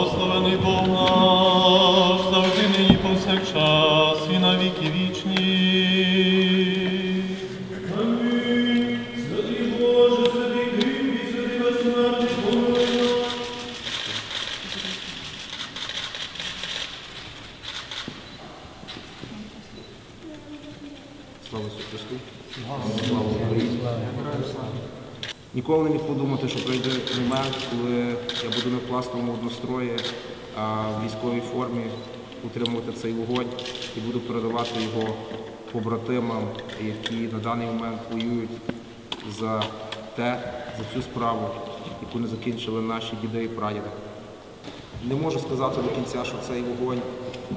Благословений Бога, наш, завжди нині повсякчас, і на віки вічні. Слава Ісусу Христу! Слава Україні! Ніколи не міг подумати, що прийде момент, коли я буду не в пластовому однострої, а в військовій формі утримувати цей вогонь і буду передавати його побратимам, які на даний момент воюють за те, за цю справу, яку не закінчили наші діди і прадіди. Не можу сказати до кінця, що цей вогонь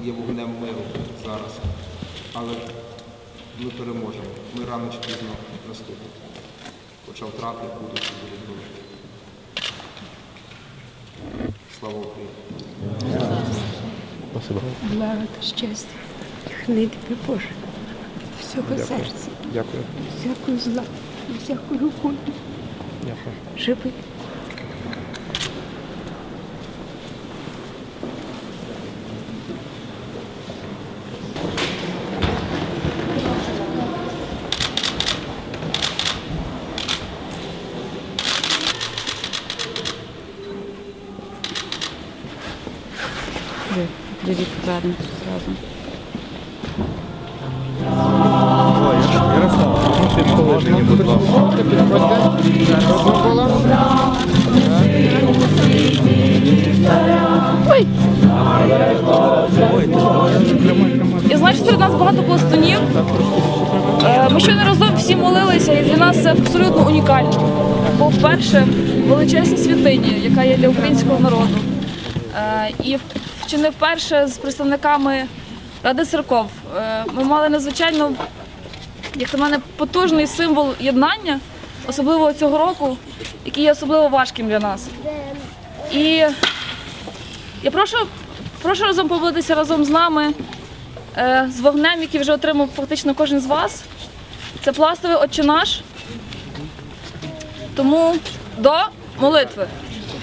є вогнем миру зараз, але ми переможемо. Ми рано чи пізно наступимо. Хоча втрати будуть і будуть великі. Слава Україні! Благо та щастя, хни тебе Боже, всього серця, Дякую. всякого зла, всякою болю. Дякую. Живи. Дивіться, правильно зразу. Ой! І значить, серед нас багато пластунів. Е, Ми щойно разом всі молилися, і для нас це абсолютно унікально. Бо вперше в величезній святині, яка є для українського народу. Е, І чи не вперше з представниками Ради церков. Е, Ми мали надзвичайно, як на мене, потужний символ єднання, особливо цього року, який є особливо важким для нас. І я прошу, прошу разом побудитися разом з нами е, з вогнем, який вже отримав фактично кожен з вас. Це пластовий Отче наш. Тому до молитви.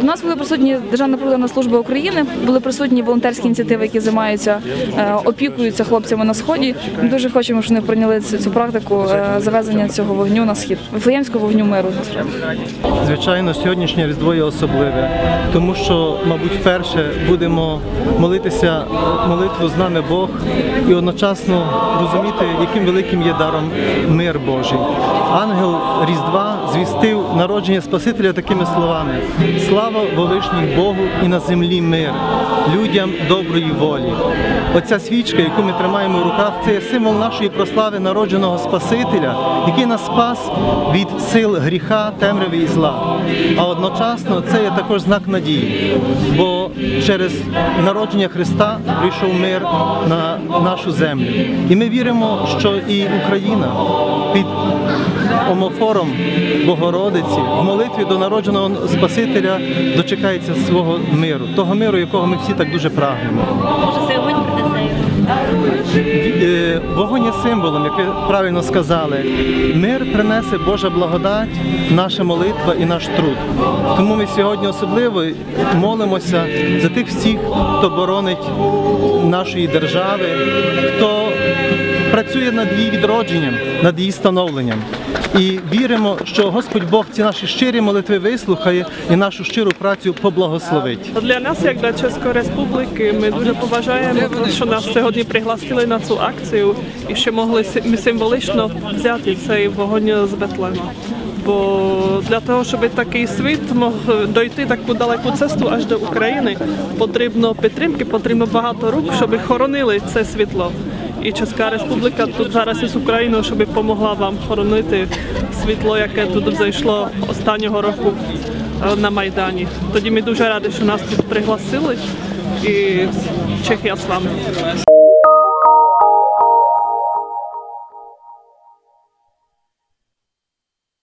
У нас були присутні Державна прикордонна служба України, були присутні волонтерські ініціативи, які займаються е, опікуються хлопцями на сході. Ми дуже хочемо, щоб вони прийняли цю, практику е, завезення цього вогню на схід, вифлеємського вогню миру. Звичайно, сьогоднішнє Різдво є особливе, тому що, мабуть, вперше будемо молитися молитву з нами Бог і одночасно розуміти, яким великим є даром мир Божий. Ангел Різдва звістив народження Спасителя такими словами: Слава Велишній Богу і на землі мир, людям доброї волі. Оця свічка, яку ми тримаємо в руках, це є символ нашої прослави народженого Спасителя, який нас спас від сил гріха, темряви і зла. А одночасно це є також знак надії, бо через народження Христа прийшов мир на нашу землю. І ми віримо, що і Україна під омофором Богородиці в молитві до народженого Спасителя дочекається свого миру, того миру, якого ми всі так дуже прагнемо. Е, Вогонь є символом, як ви правильно сказали. Мир принесе Божа благодать, наша молитва і наш труд. Тому ми сьогодні особливо молимося за тих всіх, хто боронить нашої держави, хто працює над її відродженням, над її становленням. І віримо, що Господь Бог ці наші щирі молитви вислухає і нашу щиру працю поблагословить. Для нас, як для Чеської Республіки, ми дуже поважаємо, що нас сьогодні пригласили на цю акцію і що могли символічно взяти цей вогонь з Бетлема. Бо для того, щоб такий світ мог дойти таку далеку цесту аж до України, потрібно підтримки, потрібно багато рук, щоб хоронили це світло. І Чеська Республіка тут зараз із Україною, щоб допомогла вам хоронити світло, яке тут зайшло останнього року е, на Майдані. Тоді ми дуже раді, що нас тут пригласили. І Чехія з вами.